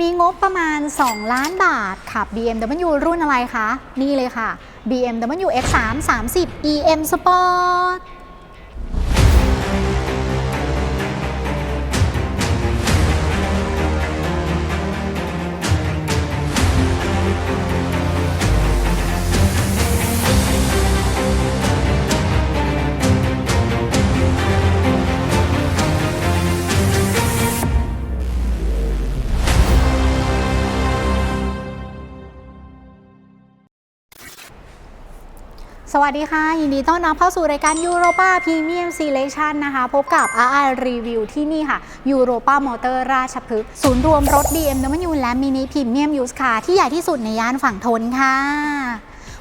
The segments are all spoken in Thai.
มีงบประมาณ 2 ล้านบาทขับ BMW รุ่นอะไรคะ นี่เลยค่ะ BMW X3 30 EM Sport สวัสดีค่ะ ยินดีต้อนรับเข้าสู่รายการ Europa Premium Selection นะคะ พบกับ RR Review ที่นี่ค่ะ Europa Motor ราชพฤกษ์ศูนย์รวมรถ BMW และ Mini Premium Used Car ที่ใหญ่ที่สุดในย่านฝั่งทนค่ะ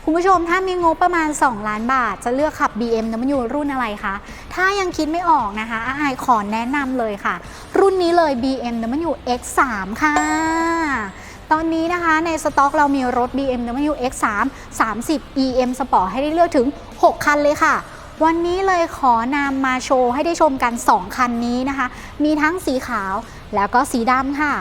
คุณผู้ชมถ้ามีงบประมาณ 2 ล้านบาท จะเลือกขับ BMW รุ่นอะไรคะ ถ้ายังคิดไม่ออกนะคะอาอายขอแนะนำเลยค่ะ รุ่นนี้เลย BMW X3 ค่ะ ตอนนี้นะคะในสต็อกเรามีรถ BMW X3 30 EM Sport ให้ได้เลือกถึง 6 คันเลยค่ะ วันนี้เลยขอนำมาโชว์ให้ได้ชมกัน 2 คันนี้นะคะ มีทั้งสีขาวแล้วก็สีดำค่ะ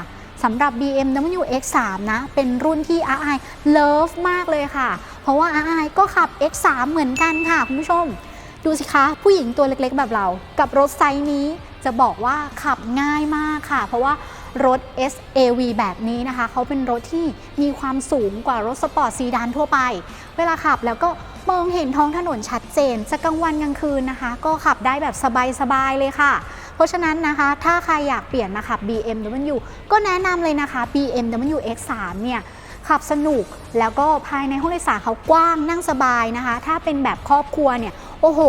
สำหรับ BMW X3 นะ เป็นรุ่นที่อาไอเลิฟมากเลยค่ะ เพราะว่าอาไอก็ขับ X3 เหมือนกันค่ะ คุณผู้ชม ดูสิคะ ผู้หญิงตัวเล็กๆ แบบเรา กับรถไซส์นี้จะบอกว่าขับง่ายมากค่ะ เพราะว่า รถ SAV แบบนี้นะคะ เขาเป็นรถที่มีความสูงกว่ารถสปอร์ตซีดานทั่วไป เวลาขับแล้วก็มองเห็นท้องถนนชัดเจน จะกลางวันกลางคืนนะคะ ก็ขับได้แบบสบายๆเลยค่ะ เพราะฉะนั้นนะคะ ถ้าใครอยากเปลี่ยนมาขับ BMW ก็แนะนำเลยนะคะ BMW X3 เนี่ย ขับสนุก แล้วก็ภายในห้องโดยสารเขากว้างนั่งสบายนะคะ ถ้าเป็นแบบครอบครัวเนี่ย โอ้โห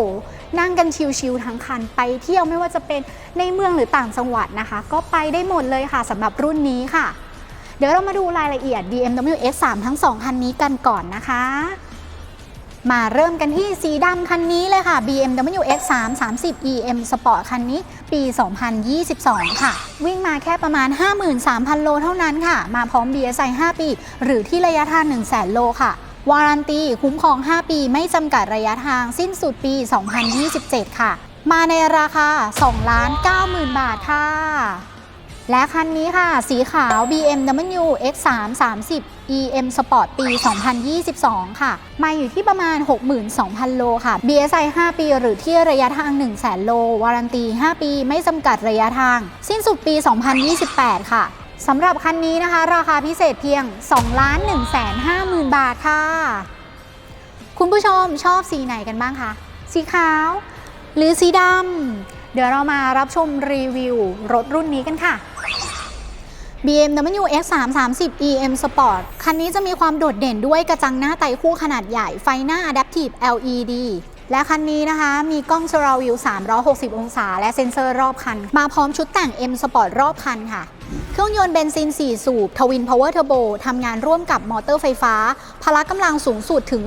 นั่งกันชิวๆทั้งคันไปเที่ยวไม่ว่าจะเป็นในเมืองหรือต่างจังหวัดนะคะ ก็ไปได้หมดเลยค่ะสำหรับรุ่นนี้ค่ะ เดี๋ยวเรามาดูรายละเอียด BMW X3 ทั้ง 2 คันนี้กันก่อนนะคะ มาเริ่มกันที่สีดำคันนี้เลยค่ะ BMW X3 30 EM Sport คันนี้ปี 2022 ค่ะ วิ่งมาแค่ประมาณ 53,000 โลเท่านั้นค่ะ มาพร้อม BSI 5 ปี หรือที่ระยะทาง 100,000 โลค่ะวารันตีคุ้มครอง 5 ปีไม่จำกัดระยะทางสิ้นสุดปี 2027 ค่ะ มาในราคา2 90,000 บาทค่ะ และคันนี้ค่ะ สีขาว BMW X3 30 EM Sport ปี 2022 ค่ะ มาอยู่ที่ประมาณ 62,000 โลค่ะ BSI 5 ปี หรือที่ระยะทาง 100,000 โล วารันตี 5 ปี ไม่จำกัดระยะทาง สิ้นสุดปี 2028 ค่ะสำหรับคันนี้นะคะ ราคาพิเศษเพียง 2 1 5 0 0 0 0 บาทค่ะ คุณผู้ชมชอบสีไหนกันบ้างคะ สีขาว หรือสีดำเดี๋ยวเรามารับชมรีวิวรถรุ่นนี้กันค่ะ BMW X3 30 EM Sport คันนี้จะมีความโดดเด่นด้วยกระจังหน้าไตคู่ขนาดใหญ่ ไฟหน้า Adaptive LED และคันนี้นะคะ มีกล้อง Surround 360 องศา และเซ็นเซอร์รอบคัน มาพร้อมชุดแต่ง M Sport รอบคันค่ะ เครื่องยนต์เบนซิน 4 สูบ Twin Power Turbo ทำงานร่วมกับมอเตอร์ไฟฟ้า พละกำลังสูงสุดถึง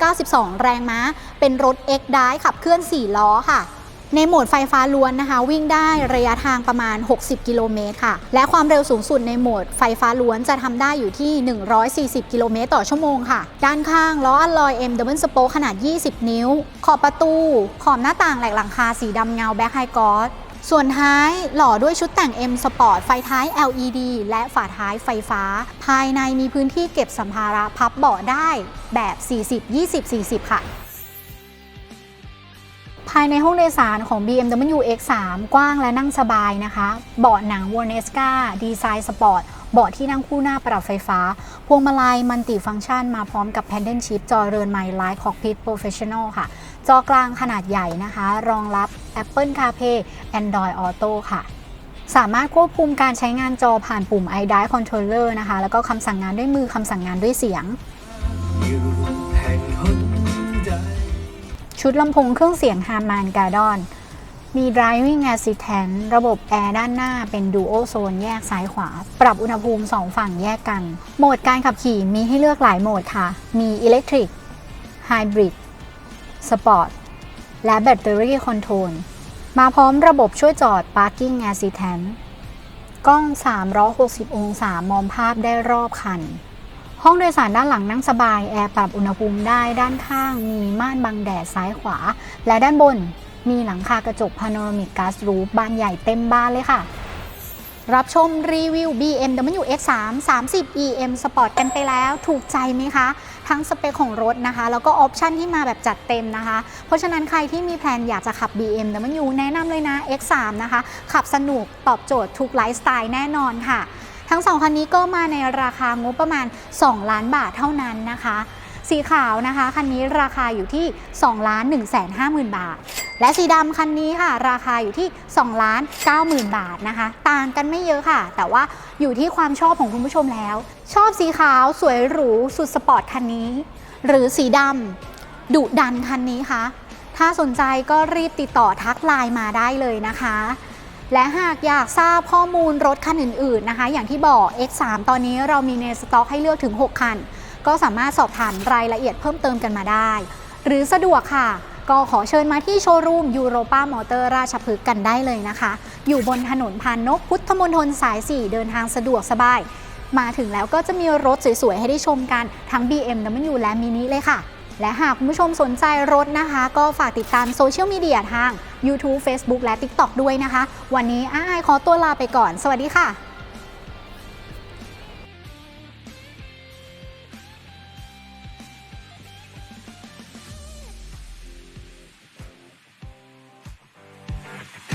292 แรงม้า เป็นรถ X Drive ขับเคลื่อน 4 ล้อค่ะ ในโหมดไฟฟ้าล้วนนะคะ วิ่งได้ระยะทางประมาณ 60 กิโลเมตรค่ะ และความเร็วสูงสุดในโหมดไฟฟ้าล้วนจะทำได้อยู่ที่ 140 กิโลเมตรต่อชั่วโมงค่ะ ด้านข้างล้ออัลลอย M Double Spoke ขนาด 20 นิ้ว ขอบประตู ขอบหน้าต่างแหลกหลังคาสีดำเงาแบ็คไฮกอสส่วนท้ายหล่อด้วยชุดแต่ง M Sport ไฟท้าย LED และฝาท้ายไฟฟ้า ภายในมีพื้นที่เก็บสัมภาระพับเบาะได้แบบ 40 20 40 ค่ะายในห้องโดยสารของ BMW X3 กว้างและนั่งสบายนะคะ เบาะหนัง w o r n e s c a ดีไซน์สปอร์ต เบาะที่นั่งคู่หน้าปรับไฟฟ้า พวงมาลัยมัลติฟังก์ชันมาพร้อมกับ Paddle Shift จอเรือนไม้ Live Cockpit Professional ค่ะ จอกลางขนาดใหญ่นะคะ รองรับ Apple CarPlay Android Auto ค่ะสามารถควบคุมการใช้งานจอผ่านปุ่ม iDrive Controller นะคะ แล้วก็คำสั่งงานด้วยมือคำสั่งงานด้วยเสียง ชุดลำโพงเครื่องเสียง Harman Kardon มี Driving Assistant ระบบแอร์ด้านหน้าเป็น Dual Zone แยกซ้ายขวา ปรับอุณหภูมิ 2 ฝั่งแยกกัน โหมดการขับขี่มีให้เลือกหลายโหมดค่ะ มี Electric Hybrid Sport และ Battery Control มาพร้อมระบบช่วยจอด Parking Assistant กล้อง 360 องศามองภาพได้รอบคัน ห้องโดยสารด้านหลังนั่งสบาย แอร์ปรับอุณหภูมิได้ด้านข้าง มีม่านบังแดดซ้ายขวา และด้านบนมีหลังคากระจกพาโนรามิกกาซรูฟบานใหญ่เต็มบ้านเลยค่ะ รับชมรีวิว BMW X3 30 EM Sport กันไปแล้ว ถูกใจไหมคะ ทั้งสเปคของรถนะคะ แล้วก็ออปชันที่มาแบบจัดเต็มนะคะ เพราะฉะนั้นใครที่มีแพลนอยากจะขับ BMW แนะนำเลยนะ X3 นะคะ ขับสนุกตอบโจทย์ทุกไลฟ์สไตล์แน่นอนค่ะ ทั้งสองคันนี้ก็มาในราคางบประมาณ 2 ล้านบาทเท่านั้นนะคะ สีขาวนะคะคันนี้ราคาอยู่ที่ 2 ล้าน 1 5 0 0 0 0 บาท และสีดำคันนี้ค่ะ ราคาอยู่ที่ 2 ล้าน 9 0,000 บาทนะคะ ต่างกันไม่เยอะค่ะ แต่ว่าอยู่ที่ความชอบของคุณผู้ชมแล้ว ชอบสีขาวสวยหรูสุดสปอร์ตคันนี้ หรือสีดำดุดันคันนี้คะถ้าสนใจก็รีบติดต่อทักไลน์มาได้เลยนะคะ และหากอยากทราบข้อมูลรถคันอื่น ๆนะคะ อย่างที่บอก X3 ตอนนี้เรามีในสต็อกให้เลือกถึง 6 คัน ก็สามารถสอบถามรายละเอียดเพิ่มเติมกันมาได้ หรือสะดวกค่ะ ก็ขอเชิญมาที่โชว์รูมยูโรป้ามอเตอร์ราชพฤกษ์กันได้เลยนะคะ อยู่บนถนนพานนกพุทธมณฑลสาย 4 เดินทางสะดวกสบาย มาถึงแล้วก็จะมีรถสวยๆให้ได้ชมกันทั้ง BMW และมินิเลยค่ะ และหากคุณผู้ชมสนใจรถนะคะ ก็ฝากติดตามโซเชียลมีเดียทาง YouTube Facebook และ TikTok ด้วยนะคะ วันนี้อ้ายขอตัวลาไปก่อน สวัสดีค่ะ